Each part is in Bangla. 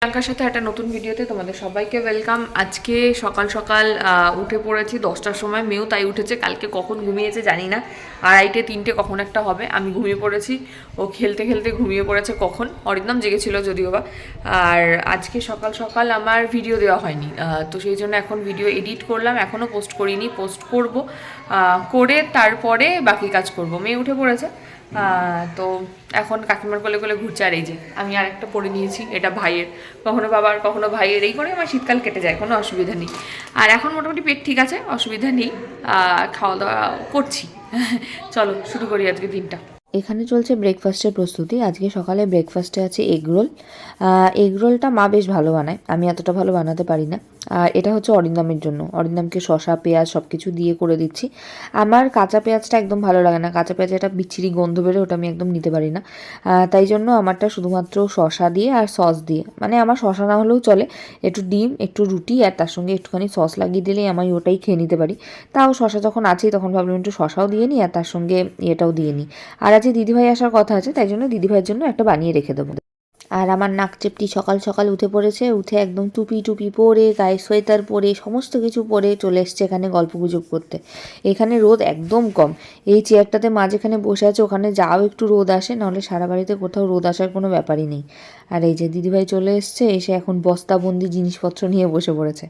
প্রিয়াঙ্কার সাথে একটা নতুন ভিডিওতে তোমাদের সবাইকে ওয়েলকাম। আজকে সকাল সকাল উঠে পড়েছি দশটার সময়। মেয়েও তাই উঠেছে, কালকে কখন ঘুমিয়েছে জানি না। আড়াইটে, তিনটে কখন একটা হবে, আমি ঘুমিয়ে পড়েছি। ও খেলতে খেলতে ঘুমিয়ে পড়েছে কখন? অরিন্দম জেগেছিল যদিও বা। আর আজকে সকাল সকাল আমার ভিডিও দেওয়া হয়নি। তো সেই জন্য এখন ভিডিও এডিট করলাম এখনও পোস্ট করিনি, পোস্ট করব। করে তারপরে বাকি কাজ করব। মেয়ে উঠে পড়েছে। তো এখন কাকিমার কোলে কোলে ঘুরছে। আর এই যে, আমি আর একটা পরে নিয়েছি, এটা ভাইয়ের। কখনো বাবার, কখনো ভাইয়ের, এই করে আমার শীতকাল কেটে যায়, কোনো অসুবিধা নেই। আর এখন মোটামুটি পেট ঠিক আছে, অসুবিধা নেই খাওয়া দাওয়া করছি। চলো, শুরু করি আজকে দিনটা। এখানে চলছে ব্রেকফাস্টের প্রস্তুতি, আজকে সকালে ব্রেকফাস্টে আছে এগরোল এগরোলটা মা বেশ ভালো বানায়, আমি এতটা ভালো বানাতে পারি না। আর এটা হচ্ছে অরিন্দমের জন্য। অরিন্দমকে শশা পেঁয়াজ সব কিছু দিয়ে করে দিচ্ছি। আমার কাঁচা পেঁয়াজটা একদম ভালো লাগে না। কাঁচা পেঁয়াজে একটা বিচ্ছিরি গন্ধ বেরোয়, ওটা আমি একদম নিতে পারি না। তাই জন্য আমারটা শুধুমাত্র শশা দিয়ে আর সস দিয়ে। মানে আমার শশা না হলেও চলে। একটু ডিম, একটু রুটি আর তার সঙ্গে একটুখানি সস লাগিয়ে দিলেই আমি ওটাই খেয়ে নিতে পারি। তাও শশা যখন আছেই তখন ভাবলাম একটু শশাও দিয়ে নিই আর তার সঙ্গে এটাও দিয়ে নিই। আর আজকে দিদিভাই আসার কথা আছে, তাই জন্য দিদিভাইয়ের জন্য একটা বানিয়ে রেখে দেবো। আর আমার নাক চেপটি সকাল সকাল উঠে পড়েছে, উঠে একদম টুপি টুপি পরে, গায়ে সোয়েটার পরে, সমস্ত কিছু পরে চলে এসছে এখানে গল্প গুজব করতে। এখানে রোদ একদম কম। এই চেয়ারটাতে মা যেখানে বসে আছে, ওখানে যাও একটু রোদ আসে, নাহলে সারা বাড়িতে কোথাও রোদ আসার কোনো ব্যাপারই নেই। আর এই যে দিদিভাই চলে এসছে, এসে এখন বস্তাবন্দি জিনিসপত্র নিয়ে বসে পড়েছে।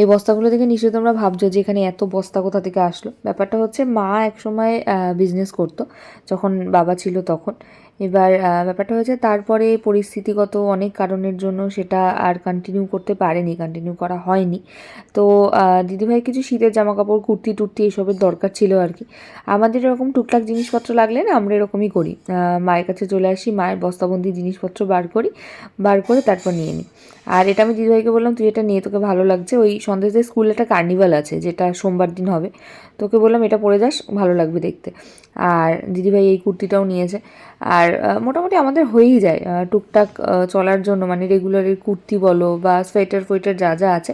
এই বস্তাগুলো দেখে নিশ্চয়ই তোমরা ভাবছ যে এখানে এত বস্তা কোথা থেকে আসলো? ব্যাপারটা হচ্ছে মা একসময় বিজনেস করতো, যখন বাবা ছিল তখন। এবার ব্যাপারটা হয়েছে তারপরে পরিস্থিতিগত অনেক কারণের জন্য সেটা আর কন্টিনিউ করতে পারেনি কন্টিনিউ করা হয়নি। তো দিদিভাই কিছু শীতের জামা কাপড় কুর্তি টুর্তি এসবের দরকার ছিল আর কি। আমাদের এরকম টুকটাক জিনিসপত্র লাগলে না আমরা এরকমই করি। মায়ের কাছে চলে আসি, মায়ের বস্তাবন্দি জিনিসপত্র বার করি, বার করে তারপর নিয়ে নিই। আর এটা আমি দিদিভাইকে বললাম, তুই এটা নিয়ে তোকে ভালো লাগছে। ওই সন্দেশদের স্কুলে একটা কার্নিভাল আছে, যেটা সোমবার দিন হবে। তোকে বললাম, এটা পরে যাস, ভালো লাগবে দেখতে। আর দিদিভাই এই কুর্তিটাও নিয়েছে। আর মোটামুটি আমাদের হয়েই যায় টুকটাক চলার জন্য। মানে রেগুলারের কুর্তি বলো বা সোয়েটার ফোয়েটার যা যা আছে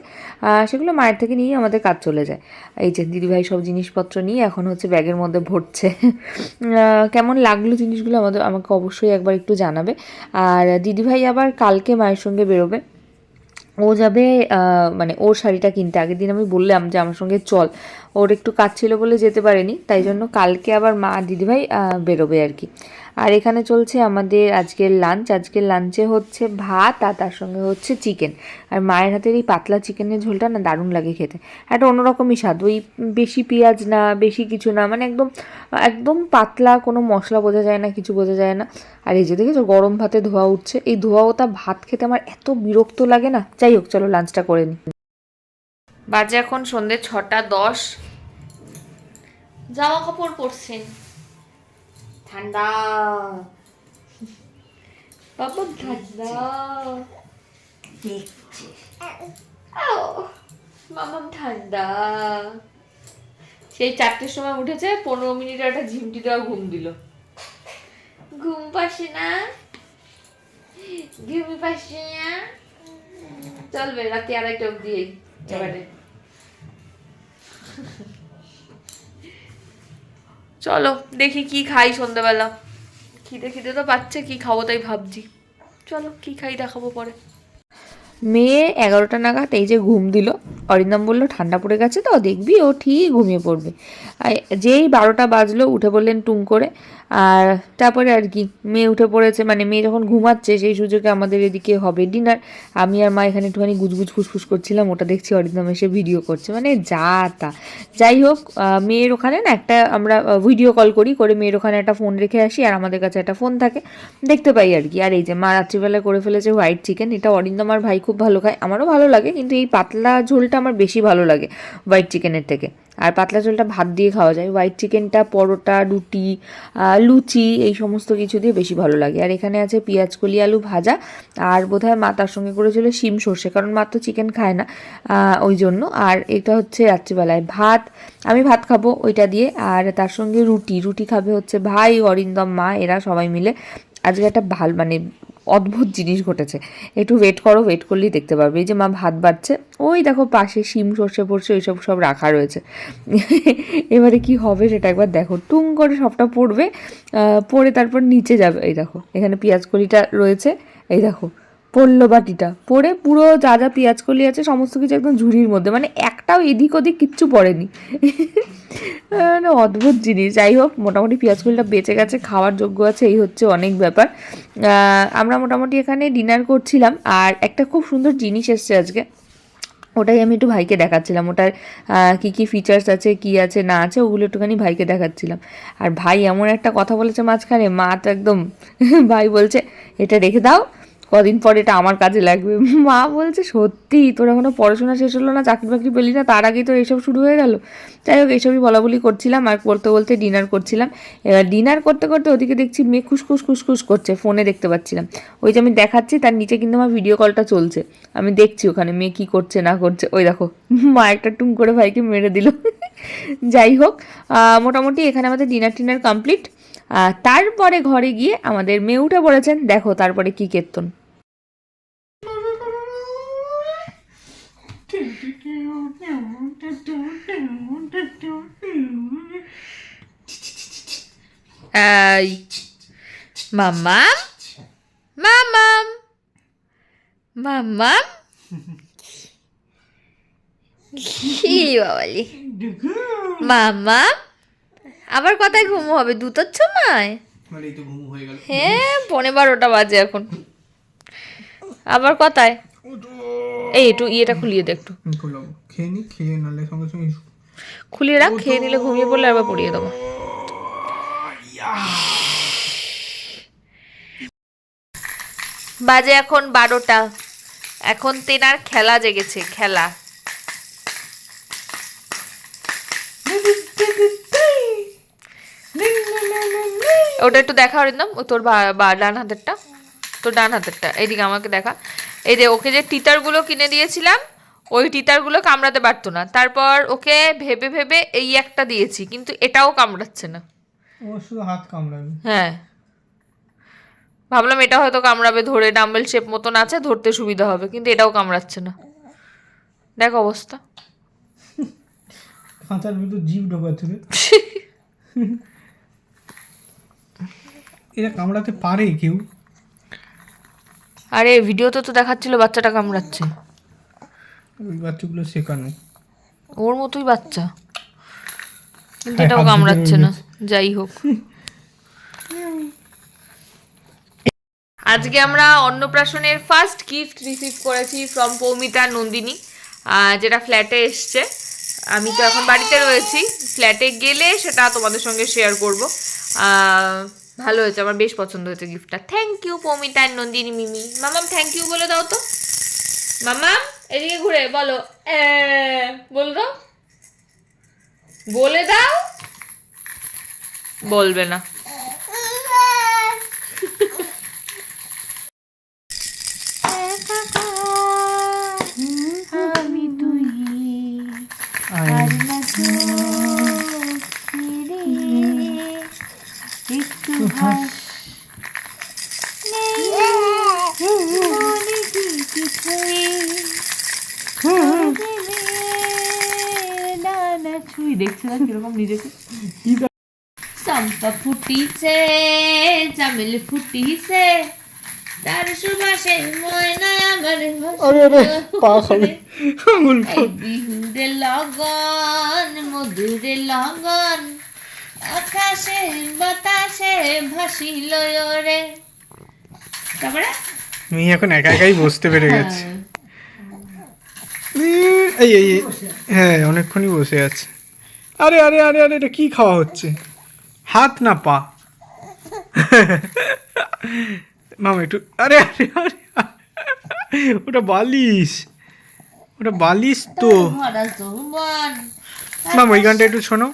সেগুলো মায়ের থেকে নিয়েই আমাদের কাজ চলে যায়। এই যে দিদিভাই সব জিনিসপত্র নিয়ে এখন হচ্ছে ব্যাগের মধ্যে ভরছে। কেমন লাগল জিনিসগুলো আমাদের, আমাকে অবশ্যই একবার একটু জানাবে। আর দিদিভাই আবার কালকে মায়ের সঙ্গে বেরোবে। ও যাবে মানে ওর শাড়িটা কিনতে। আগের দিন আমি বললাম যে, আমার সঙ্গে চল। ওর একটু কাজ ছিল বলে যেতে পারেনি, তাই জন্য কালকে আবার মা, দিদিভাই বেরোবে আর কি। আর এখানে চলছে আমাদের আজকের লাঞ্চ আজকের লাঞ্চে হচ্ছে ভাত আর তার সঙ্গে হচ্ছে চিকেন আর মায়ের হাতের এই পাতলা চিকেনের ঝোলটা না দারুণ লাগে খেতে। একটা অন্যরকমই স্বাদ। ওই বেশি পেঁয়াজ না, বেশি কিছু না মানে একদম একদম পাতলা, কোনো মশলা বোঝা যায় না, কিছু বোঝা যায় না। আর এই যে দেখেছ, গরম ভাতে ধোয়া উঠছে। এই ধোয়া ওটা ভাত খেতে আমার এত বিরক্ত লাগে না। যাই হোক, চলো লাঞ্চটা করে নিই বাজে এখন সন্ধ্যে ছটা দশ। জামা কাপড় পরছেন ঠান্ডা। বাবা ঠান্ডা। মামা ঠান্ডা। সেই চারটের সময় উঠেছে পনেরো মিনিট একটা ঝিমটি দেওয়া ঘুম দিল। ঘুম পাসে না? ঘুম পাসে না? চলবে রাতে আড়াইটা অব্দি এই চলো, দেখি কি খাই সন্ধ্যাবেলা। খিদে খিদে তো পাচ্ছে, কি খাব তাই ভাবছি। চলো, কি খাই দেখাবো পরে। মেয়ে এগারোটা নাগাদ এই যে ঘুম দিল। অরিন্দম বলল, ঠান্ডা পড়ে গেছে তো, দেখবি, ও ঠিক ঘুমিয়ে পড়বে। যেই বারোটা বাজলো, উঠে বললেন টুং করে আর তারপরে আর কি, মেয়ে উঠে পড়েছে মানে মেয়ে যখন ঘুমাচ্ছে, সেই সুযোগে আমাদের এদিকে হবে ডিনার আমি আর মা এখানে একটুখানি গুজগুজ ফুসফুস করছিলাম, ওটা দেখছি অরিন্দম এসে ভিডিও করছে মানে যা তা। যাই হোক মেয়ের ওখানে না একটা আমরা ভিডিও কল করি, করে মেয়ের ওখানে একটা ফোন রেখে আসি, আর আমাদের কাছে একটা ফোন থাকে। দেখতে পাই আর কি। আর এই যে মা রাত্রিবেলায় করে ফেলেছে হোয়াইট চিকেন এটা অরিন্দম আর ভাই খুব ভালো খায়, আমারও ভালো লাগে, কিন্তু এই পাতলা ঝোলটা আমার বেশি ভালো লাগে হোয়াইট চিকেনের থেকে। আর পাতলা ঝোলটা ভাত দিয়ে খাওয়া যায়। হোয়াইট চিকেনটা পরোটা, রুটি লুচি, এই সমস্ত কিছু দিয়ে বেশি ভালো লাগে। আর এখানে আছে পেঁয়াজ কলি আলু ভাজা। আর বোধহয় মা তার সঙ্গে করেছিল শিম সর্ষে, কারণ মা তো চিকেন খায় না ওই জন্য। আর এটা হচ্ছে রাত্রিবেলায় ভাত। আমি ভাত খাব ওইটা দিয়ে। আর তার সঙ্গে রুটি। রুটি খাবে হচ্ছে ভাই, অরিন্দম, মা, এরা সবাই মিলে। আজকে একটা ভালো মানে অদ্ভুত জিনিস ঘটেছে। একটু ওয়েট করো ওয়েট করলেই দেখতে পারবে। এই যে মা ভাত বাড়ছে, ওই দেখো পাশে শিম, সর্ষে পড়ছে, ওইসব সব রাখা রয়েছে। এবারে কি হবে সেটা একবার দেখো। টুং করে সবটা পড়বে পড়ে তারপর নিচে যাবে। এই দেখো, এখানে পেঁয়াজ কলিটা রয়েছে। এই দেখো পড়ল বাটিটা। পড়ে পুরো যা যা পেঁয়াজ কলি আছে, সমস্ত কিছু একদম ঝুড়ির মধ্যে। মানে একটাও এদিক ওদিক কিচ্ছু পড়েনি। মানে অদ্ভুত জিনিস। যাই হোক, মোটামুটি পেঁয়াজ কলিটা বেঁচে গেছে, খাওয়ার যোগ্য আছে, এই হচ্ছে অনেক ব্যাপার। আমরা মোটামুটি এখানে ডিনার করছিলাম, আর একটা খুব সুন্দর জিনিস এসছে আজকে। ওটাই আমি একটু ভাইকে দেখাচ্ছিলাম। ওটার কি কি ফিচার্স আছে, কি আছে, না আছে, ওগুলো একটুখানি ভাইকে দেখাচ্ছিলাম। আর ভাই এমন একটা কথা বলেছে মাঝখানে মা তো একদম, ভাই বলছে, এটা রেখে দাও কদিন পরে এটা আমার কাজে লাগবে। মা বলছে, সত্যি, তোর এখনও পড়াশোনা শেষ হলো না, চাকরি বাকরি পেলি না, তার আগেই তোর এইসব শুরু হয়ে গেল? যাই হোক এইসবই বলা বলি করছিলাম আর বলতে বলতে ডিনার করছিলাম। এবার ডিনার করতে করতে ওদিকে দেখছি মেয়ে খুসখুস খুসখুস করছে, ফোনে দেখতে পাচ্ছিলাম। ওই যে আমি দেখাচ্ছি, তার নিচে কিন্তু আমার ভিডিও কলটা চলছে। আমি দেখছি ওখানে মেয়ে কী করছে, না করছে। ওই দেখো, মা একটা টুম করে ভাইকে মেরে দিল। যাই হোক মোটামুটি এখানে আমাদের ডিনার টিনার কমপ্লিট তারপরে ঘরে গিয়ে আমাদের মেয়ে উঠে পড়েছেন দেখো, তারপরে কি কীর্তন। এই মাম্মাম মাম্মাম মাম্মাম কি বাবালি। মাম্মাম আবার কথায় ঘুমো হবে? দুটোর সময়? হয়ে গেল। হ্যাঁ পনে বারোটা বাজে এখন। আবার কথায় এই একটু ইয়েটা খুলিয়ে দে একটু। খেয়ে নি খেয়ে নালে সঙ্গে সঙ্গে খুলিয়ে রাখ খেয়ে নিলে ঘুমিয়ে পড়লে আবার পড়িয়ে দেবো। বাজে এখন বারোটা। এখন তেনার খেলা জেগেছে খেলা। ওটা একটু দেখা অরিন্দম ও তোর বা ডান হাতেরটা? তোর ডান হাতেরটা এইদিকে আমাকে দেখা। এই যে ওকে যে টিতারগুলো কিনে দিয়েছিলাম ওই টিতারগুলো কামড়াতে পারতো না। তারপর ওকে ভেবে ভেবে এই একটা দিয়েছি কিন্তু এটাও কামড়াচ্ছে না। ও শুধু হাত কামড়াবে। হ্যাঁ। ভাবলাম এটা হয়তো কামড়াবে ধরে ডাম্বেল শেপ মতন আছে ধরতে সুবিধা হবে কিন্তু এটাও কামড়াচ্ছে না। দেখ অবস্থা। খাঁচার ভিতর জিভ ঢোকাচ্ছে রে। এরা কামড়াতে পারে কেউ? আরে ভিডিওতে তো দেখাচ্ছিল বাচ্চাটা কামড়াচ্ছে। ওই বাচ্চাগুলো শেখানো। ওর মতোই বাচ্চা। কিন্তু হ্যাঁ, এটাও কামড়াচ্ছে না। যাই হোক। আজকে আমরা অন্নপ্রাশনের ফার্স্ট গিফট রিসিভ করেছি ফ্রম পৌমিতা নন্দিনী যেটা ফ্ল্যাটে এসছে। আমি তো এখন বাড়িতে রয়েছি। ফ্ল্যাটে গেলে সেটা তোমাদের সঙ্গে শেয়ার করব। আহ, ভালো হয়েছে, আমার বেশ পছন্দ হয়েছে গিফটটা থ্যাংক ইউ পমিতা নন্দিনী মিমি। মামাম থ্যাংক ইউ বলে দাও তো। মামাম, এদিকে ঘুরে, বলো। বল বলে দাও বলে দাও। বলবে না। দেখছি না কীরকম নিজেকে। চম্পা ফুটিছে চামেল ফুটিছে। তার সুবাসে ময়না আমার বিহুরে লগন মধুরে লগন। আকাশে বাতাসে ভাসিল রে তারপরে? মেয়ে এখন একা একাই বসতে পেরে গেছে। উম, এই এই। হ্যাঁ অনেকক্ষণই বসে আছে। আরে আরে আরে আরে এটা কি খাওয়া হচ্ছে? হাত না পা? মামা একটু আরে আরে আরে ওটা বালিশ। ওটা বালিশ তো। মামা ওই গানটা একটু শোনো।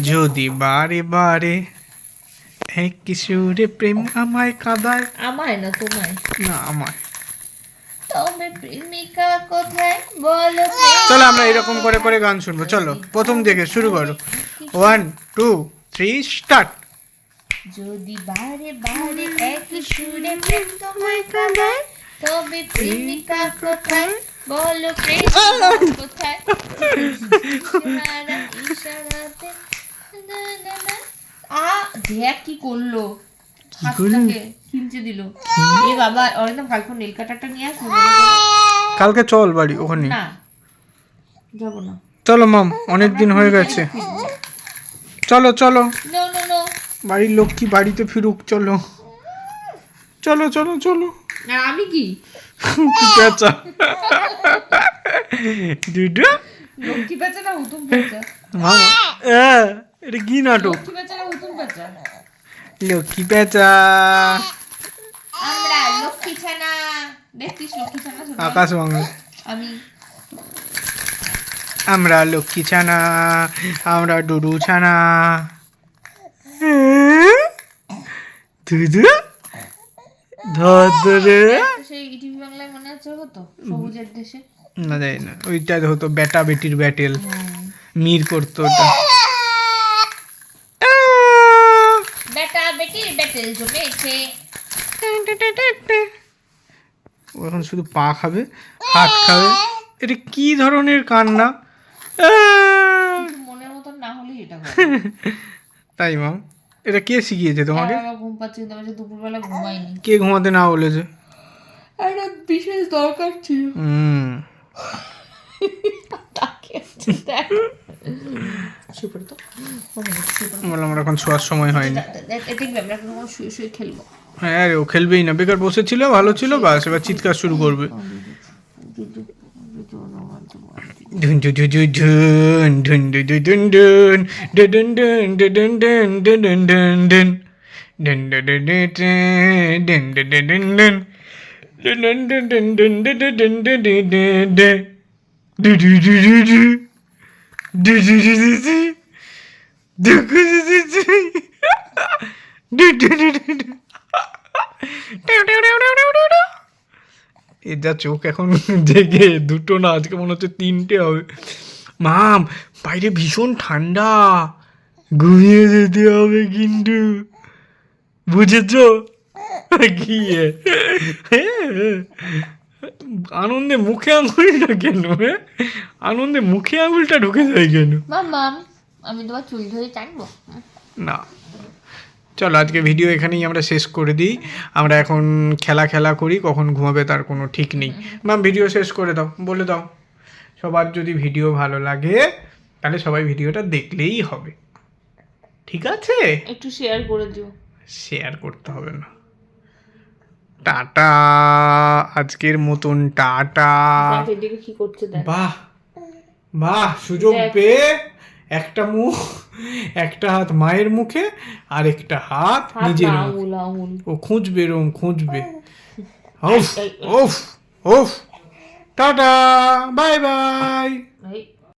যদি বারে বারে এক কিশোরে প্রেম আমায় কাদায় আমায় না তোমায়? না আমায়। তবে প্রেমিকা কোথায় বলো চলো আমরা এরকম করে করে গান শুনব চলো প্রথম থেকে শুরু করো। ওয়ান টু থ্রি স্টার্ট যদি বারে বারে এক সুরে প্রেম তোমায় কাঁদায় তবে প্রেমিকা কোথায় বলো প্রেমিকা কোথায়? ইশারা, ইশারাতে না, না, না। আ দেখ কি করল? হাতটাকে। দিল। এ বাবা অরিন্দম কালকে নীল কাটারটা নিয়ে আসব? কালকে চল বাড়ি ওখানে না যাব না। চলো মাম অনেক দিন হয়ে গেছে। চলো চলো। বাড়ির লক্ষ্মী বাড়িতে ফিরুক চলো। চলো চলো চলো। আমি কি? পেঁচা। লক্ষ্মী পেঁচা না পেঁচা? এটা কি নাটক? লক্ষ্মী পেঁচা না হুতুম পেঁচা? লক্ষ্মী পেঁচা। আমরা লক্ষ্মী ছানা। দেখছিস লক্ষ্মী ছানা আকাশ বাংলা আমি। আমরা লক্ষ্মী ছানা আমরা ডুডু ছানা। দুদু ধরে সেই ইটিভি বাংলায় মনে আছে হতো? সবুজের দেশে। না যাই না। ওইটা হতো বেটা বেটির ব্যাটেল মির করতো ওটা। বেটা বেটির ব্যাটেল জমেছে। ও এখন শুধু পা খাবে হাত খাবে। এটা কি ধরনের কান্না? মনের মতন না হলেই এটা তাই মাম এটা কে শিখিয়েছে তোমাকে? ঘুম পাচ্ছে কিন্তু আমি দুপুরবেলা ঘুমাইনি কে ঘুমাতে না বলেছে? একটা বিশেষ দরকার ছিল। হুম। দেখ। শুয়ে পড়ি তো। মনে। বললাম আমার এখন শোয়ার সময় হয়নি দেখবি আমরা এখন শুয়ে শুয়ে খেলব হ্যাঁ রে ও খেলবেই না বেকার বসেছিল ভালো ছিল বাস এবার চিৎকার শুরু করবে ধুন ধু ধু ধু ধুন ধুন ধু ধু ধুন ধুন ডুন ডুন ডুন ডুন ডুন ডুন ডুন ডুন ডুন ডুন ডুন ডুন যা চোখ এখন জেগে, দুটো না, আজকে মনে হচ্ছে তিনটে হবে। মাম, বাইরে ভীষণ ঠান্ডা। ঘুমিয়ে যেতে হবে কিন্তু। বুঝেছ? কি? আনন্দে মুখে আঙুলটা কেন আনন্দে মুখে আঙুলটা ঢুকে যায় কেন? মাম আমি তোমার চুল ধরে টানবো? না। চলো আজকে ভিডিও এখানেই আমরা শেষ করে দিই। আমরা এখন খেলা খেলা করি কখন ঘুমাবে তার কোনো ঠিক নেই। ম্যাম ভিডিও শেষ করে দাও বলে দাও। সবার যদি ভিডিও ভালো লাগে তাহলে সবাই ভিডিওটা দেখলেই হবে। ঠিক আছে? একটু শেয়ার করে দিও। শেয়ার করতে হবে না। টাটা আজকের মতন টাটা। এদিকে কি করছে দেখ। বাহ বাহ সুযোগ পেয়ে একটা মুখ একটা হাত মায়ের মুখে আর একটা হাত নিজের ও খুঁজবে রোম খুঁজবে। ওফ ওফ ওফ টাটা বাই বাই।